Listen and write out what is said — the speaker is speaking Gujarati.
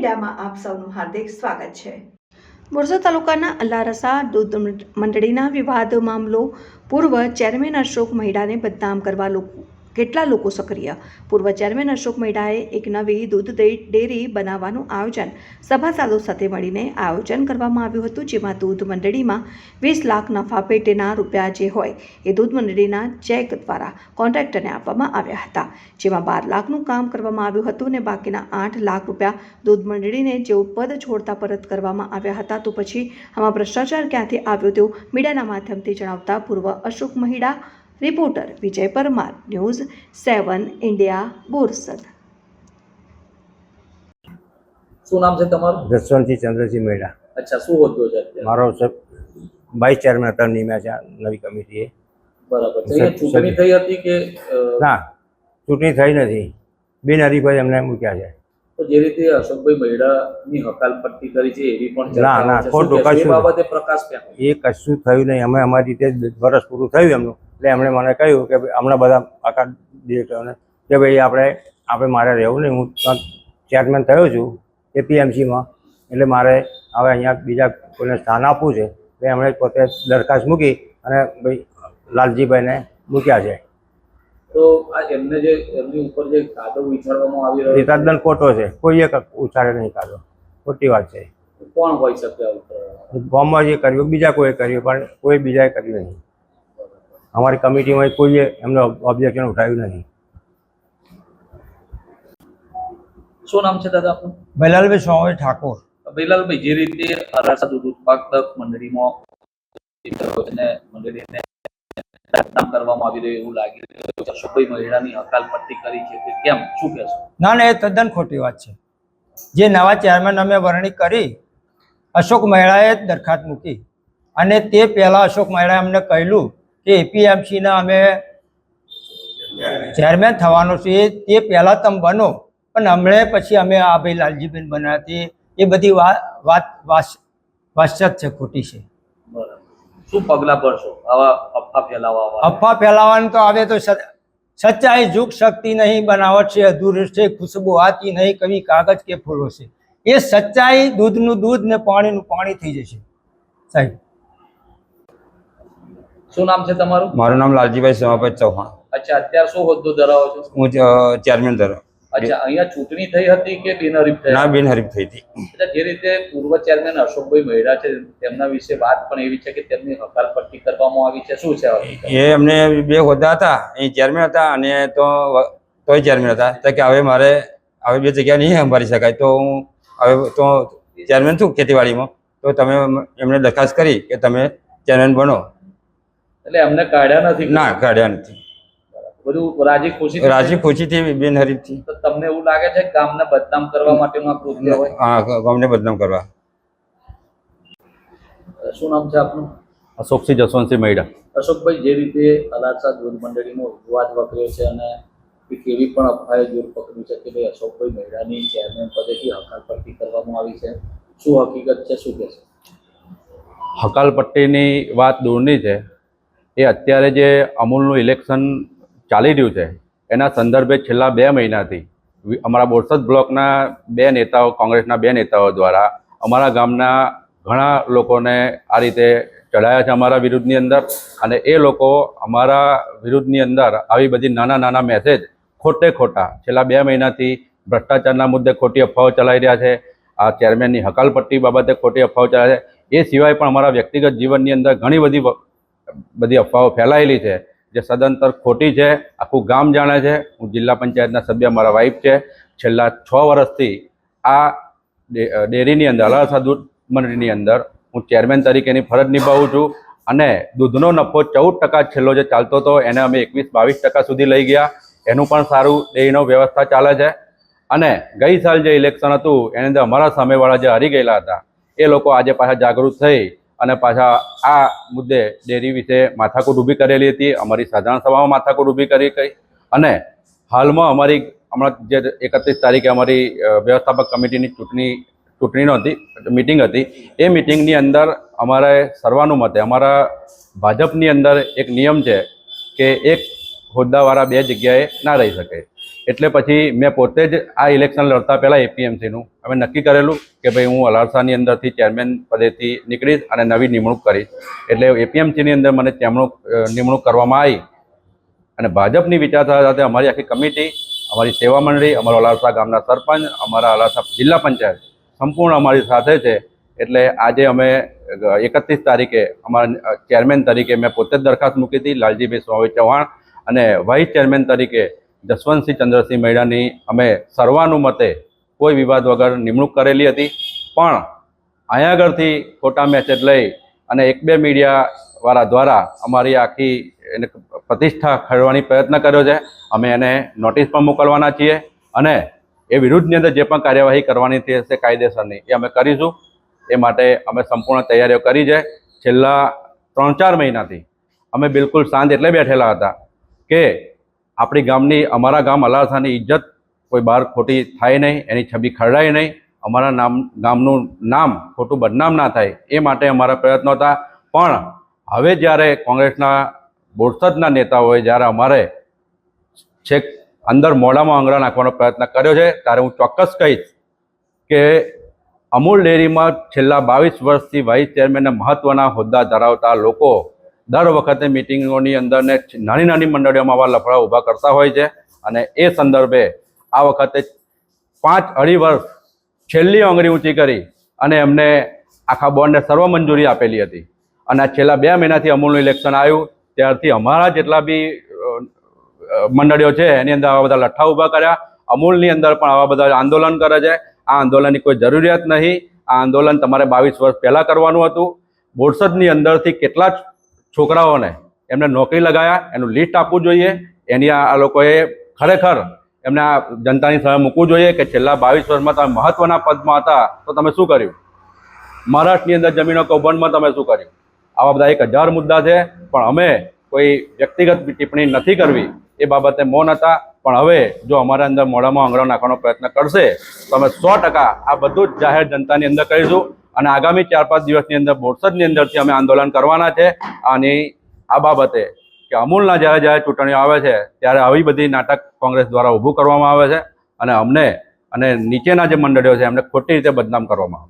મીડિયામાં આપ સૌનું હાર્દિક સ્વાગત છે. બોરસદ તાલુકાના અલ્લારસા દૂધ મંડળીના વિવાદ મામલો પૂર્વ ચેરમેન અશોક મહિડાને બદનામ કરવા લોકો કેટલા લોકો સક્રિય? પૂર્વ ચેરમેન અશોક મેઢાએ એક નવી દૂધ ડેરી બનાવવાનું આયોજન સભાસદો સાથે મળીને આયોજન કરવામાં આવ્યું હતું, જેમાં દૂધ મંડળીમાં વીસ લાખ નફા પેટેના રૂપિયા જે હોય એ દૂધ મંડળીના ચેક દ્વારા કોન્ટ્રાક્ટરને આપવામાં આવ્યા હતા, જેમાં બાર લાખનું કામ કરવામાં આવ્યું હતું અને બાકીના આઠ લાખ રૂપિયા દૂધ મંડળીને જેઓ પદ છોડતા પરત કરવામાં આવ્યા હતા. તો પછી આમાં ભ્રષ્ટાચાર ક્યાંથી આવ્યો તેવું મીડિયાના માધ્યમથી જણાવતા પૂર્વ Ashok Mahida reporter Vijay Parmar news seven India Borsad. શું નામ છે તમારું? જસવંતસિંહ ચંદ્રસિંહ મેળા અચ્છા શું હોદ્દો છે મારો સબ વાઇસ ચેરમેન હતા નિમ્યા છે નવી કમિટીએ. બરાબર. ચૂંટણી થઈ હતી કે ના ચૂંટણી થઈ નથી. બિન બિનહરીફાઈ એમને મૂક્યા છે. તો જે રીતે અશોકભાઈ મહિડાની હકાલપટ્ટી કરી છે એવી પણ ના, ના. ખોટું, કશું બાબતે પ્રકાશ એ કશું થયું નહીં. અમે અમારી રીતે વર્ષ પૂરું થયું એમનું. એટલે એમણે મને કહ્યું કે હમણાં બધા આખા ડિરેક્ટરને કે ભાઈ આપણે આપણે મારે રહેવું નહીં. હું ચેરમેન થયો છું એપીએમસીમાં. એટલે મારે હવે અહીંયા બીજા કોઈને સ્થાન આપવું છે. એટલે એમણે પોતે દરખાસ્ત મૂકી અને ભાઈ લાલજીભાઈને મૂક્યા છે. તો આ એમને જે એમની ઉપર જે કાદો ઉછાળવામાં આવી એ રહ્યો તદ્દન ખોટો છે. કોઈએ ઉછાળે નહીં કાદો ખોટી વાત છે. કોણ હોઈ શકે ગામમાં જે કર્યું બીજા કોઈએ કર્યું પણ કોઈ બીજાએ કર્યું નહીં. અમારી કમિટીમાં કોઈએ એમનો ઓબ્જેક્શન ઉઠાવ્યું નથી શું નામ છે દાદા આપનું? બલાલભાઈ સ્વામી ઠાકોર. બૈલાલભાઈ જે રીતે અરાસા દૂધ ઉત્પાદક મંડળીમાં મંડળીને હકાલપટ્ટી કરી છે તે એ તદ્દન અશોક મહેરાએ દરખાસ્ત મૂકી. અને તે પહેલાં અશોક મહેરાએ અમને કહેલું કે એપીએમસીના અમે ચેરમેન થવાનો છે તે પહેલાં તમે બનો. પણ હમણાં પછી અમે આ ભાઈ લાલજીબેન બન્યા એ બધી વાત વાત છે, ખોટી છે. શું પગલાં ભરશો? આવા અફવા ફેલાવવા અફવા ફેલાવાનું તો આવે તો સચ્ચાઈ જુગ શક્તિ નહીં બનાવટ છે અધૂર છે ખુશબુ આતી નહીં કવિ કાગજ કે ફૂલો છે. એ સચ્ચાઈ દૂધનું દૂધ ને પાણીનું પાણી થઈ જશે. સાહેબ. શું નામ છે તમારું? મારું નામ લાલજીભાઈ સમાપત ચૌહાણ. અચ્છા અત્યારે શું હોદ્દો ધરાવો છો? હું ચેરમેન તરફ અચ્છા અહીંયા ચૂંટણી થઈ હતી કે બિનહરીફ થઈ ના બિનહરીફ થઈ હતી. એટલે જે રીતે પૂર્વ ચેરમેન અશોકભાઈ મહેરા છે તેમના વિશે વાત પણ એવી છે કે તેમની હકાલપટ્ટી કરવામાં આવી છે. શું છે એ એમને બે હોદ્દા હતા. એ ચેરમેન હતા અને તો તોય ચેરમેન હતા. તો કે હવે મારે હવે બે જગ્યા નહીં સંભાળી શકાય. તો હું હવે તો ચેરમેન છું ખેતીવાડીમાં. તો તમે એમને દરખાસ્ત કરી કે તમે ચેરમેન બનો. એટલે એમને કાઢ્યા નથી? ના કાઢ્યા નથી. બધું રાજી ખુશી રાજી ખુશીથી બિનહરીફથી તો તમને એવું લાગે છે કે ગામને બદનામ કરવા માટેનું આ કૃત્ય હોય? હા ગામને બદનામ કરવા. શું નામ છે આપનું? અશોકસિંહ જસવંતસિંહ મૈડા. અશોકભાઈ જે રીતે અલાસા દૂધ મંડળીનો વિવાદ વકર્યો છે અને કેવી પણ અફવાએ જોર પકડ્યું છે કે ભાઈ અશોકભાઈ મહિડાની ચેરમેન પદેથી હકાલપટ્ટી કરવામાં આવી છે. શું હકીકત છે? શું કહેશે? હકાલપટ્ટીની વાત દૂરની છે. એ અત્યારે જે અમૂલનું ઇલેક્શન ચાલી રહ્યું છે. એના સંદર્ભે છેલ્લા બે મહિનાથી અમારા બોરસદ બ્લોકના બે નેતાઓ, કોંગ્રેસના બે નેતાઓ દ્વારા અમારા ગામના ઘણા લોકોને આ રીતે ચડાયા છે અમારા વિરુદ્ધની અંદર અને એ લોકો અમારા વિરુદ્ધની અંદર આવી બધી નાના નાના મેસેજ ખોટે ખોટા છેલ્લા બે મહિનાથી ભ્રષ્ટાચારના મુદ્દે ખોટી અફવાઓ ચલાવી રહ્યા છે. આ ચેરમેનની હકાલપટ્ટી બાબતે ખોટી અફવાઓ ચલાવે છે. એ સિવાય પણ અમારા વ્યક્તિગત જીવનની અંદર ઘણી બધી બધી અફવાઓ ફેલાયેલી છે. જે સદંતર ખોટી છે, આખું ગામ જાણે છે. હું જિલ્લા પંચાયતના સભ્ય, મારા વાઇફ છે. છેલ્લા છ વર્ષથી આ ડેરીની અંદર અલાસા દૂધ મંડળીની અંદર હું ચેરમેન તરીકેની ફરજ નિભાવું છું અને દૂધનો નફો ચૌદ ટકા છેલ્લો જે ચાલતો હતો, એને અમે એકવીસ બાવીસ ટકા સુધી લઈ ગયા. એનું પણ સારું ડેરીનો વ્યવસ્થા ચાલે છે. અને ગઈ સાલ જે ઇલેક્શન હતું, એની અંદર અમારા સામેવાળા જે હારી ગયેલા હતા, એ લોકો આજે પાછા જાગૃત થઈ અને પાછા આ મુદ્દે ડેરી વિશે માથાકૂટ ઊભી કરેલી હતી. અમારી સાધારણ સભામાં માથાકૂટ ઊભી કરી ગઈ. અને હાલમાં અમારી હમણાં જે એકત્રીસ તારીખે અમારી વ્યવસ્થાપક કમિટીની ચૂંટણી, ચૂંટણીનો હતી, મિટિંગ હતી. એ મિટિંગની અંદર અમારે સર્વાનુમતે, અમારા ભાજપની અંદર એક નિયમ છે કે એક હોદ્દાવાળા બે જગ્યાએ ના રહી શકે. એટલે પછી મેં પોતે જ આ ઇલેક્શન લડતા પહેલાં એપીએમસીનું અમે નક્કી કરેલું કે ભાઈ હું અલારસાની અંદરથી ચેરમેન પદેથી નીકળીશ અને નવી નિમણૂક કરીશ. એટલે એપીએમસીની અંદર મને તેમણું નિમણૂક કરવામાં આવી. અને ભાજપની વિચારધારા સાથે અમારી આખી કમિટી, અમારી સેવા મંડળી, અમારા અલારસા ગામના સરપંચ, અમારા અલારસા જિલ્લા પંચાયત સંપૂર્ણ અમારી સાથે છે. એટલે આજે અમે એકત્રીસ તારીખે અમારા ચેરમેન તરીકે મેં પોતે જ દરખાસ્ત મૂકી હતી, લાલજીભાઈ સ્વામી ચૌહાણ અને વાઇસ ચેરમેન તરીકે જસવંતસિંહ ચંદ્રસિંહ મૈડાની અમે સર્વાનુમતે કોઈ વિવાદ વગર નિમણૂક કરેલી હતી. પણ અહીંયા આગળથી ખોટા મેસેજ લઈ અને એક બે મીડિયાવાળા દ્વારા અમારી આખી એને પ્રતિષ્ઠા ખરવાની પ્રયત્ન કર્યો છે. અમે એને નોટિસ પણ મોકલવાના છીએ અને એ વિરુદ્ધની અંદર જે પણ કાર્યવાહી કરવાની થશે કાયદેસરની એ અમે કરીશું. એ માટે અમે સંપૂર્ણ તૈયારીઓ કરી છે. છેલ્લા ત્રણ ચાર મહિનાથી અમે બિલકુલ શાંત એટલે બેઠેલા હતા કે આપણી ગામની, અમારા ગામ અલાસાની ઇજ્જત કોઈ બહાર ખોટી થાય નહીં, એની છબી ખરડાય નહીં. અમારા નામ, ગામનું નામ ખોટું બદનામ ના થાય, એ માટે અમારા પ્રયત્નો હતા. પણ હવે જ્યારે કોંગ્રેસના બોરસદના નેતાઓએ જ્યારે અમારે છેક અંદર મોડામાં આંગળા નાખવાનો પ્રયત્ન કર્યો છે, ત્યારે હું ચોક્કસ કહીશ કે અમૂલ ડેરીમાં છેલ્લા બાવીસ વર્ષથી વાઇસ ચેરમેનના મહત્વના હોદ્દા ધરાવતા લોકો દર વખતે મિટિંગોની અંદર ને નાની નાની મંડળીઓમાં આવા લફડા ઊભા કરતા હોય છે અને એ સંદર્ભે આ વખતે પાંચ અઢી વર્ષ છેલ્લી આંગળી ઊંચી કરી અને એમને આખા બોર્ડને સર્વ મંજૂરી આપેલી હતી. અને છેલ્લા બે મહિનાથી અમૂલનું ઇલેક્શન આવ્યું. ત્યારથી અમારા જેટલા બી મંડળીઓ છે, એની અંદર આવા બધા લઠ્ઠા ઊભા કર્યા. અમૂલની અંદર પણ આવા બધા આંદોલન કરે છે. આ આંદોલનની કોઈ જરૂરિયાત નહીં. આ આંદોલન તમારે બાવીસ વર્ષ પહેલાં કરવાનું હતું. બોરસદની અંદરથી કેટલા છોકરાઓને એમને નોકરી લગાયા, એનું લિસ્ટ આપવું જોઈએ. એની આ લોકોએ ખરેખર એમને આ જનતાની સામે મૂકવું જોઈએ કે છેલ્લા બાવીસ વર્ષમાં તમે મહત્વના પદમાં હતા, તો તમે શું કર્યું? મહારાષ્ટ્રની અંદર જમીનો કૌભાંડમાં તમે શું કર્યું? આવા બધા એક હજાર મુદ્દા છે, પણ અમે કોઈ વ્યક્તિગત ટિપ્પણી નથી કરવી. એ બાબતે મૌન હતા, પણ હવે જો અમારા અંદર મોઢામાં આંગળો નાખવાનો પ્રયત્ન કરશે, તો અમે સો ટકા આ બધું જ જાહેર જનતાની અંદર કરીશું. અને આગામી ચાર પાંચ દિવસની અંદર બોરસદની અંદરથી અમે આંદોલન કરવાના છે. અને આ બાબતે કે અમૂલના જ્યારે જ્યારે ચૂંટણીઓ આવે છે, ત્યારે આવી બધી નાટક કોંગ્રેસ દ્વારા ઊભું કરવામાં આવે છે. અને અમને અને નીચેના જે મંડળીઓ છે, એમને ખોટી રીતે બદનામ કરવામાં આવે છે.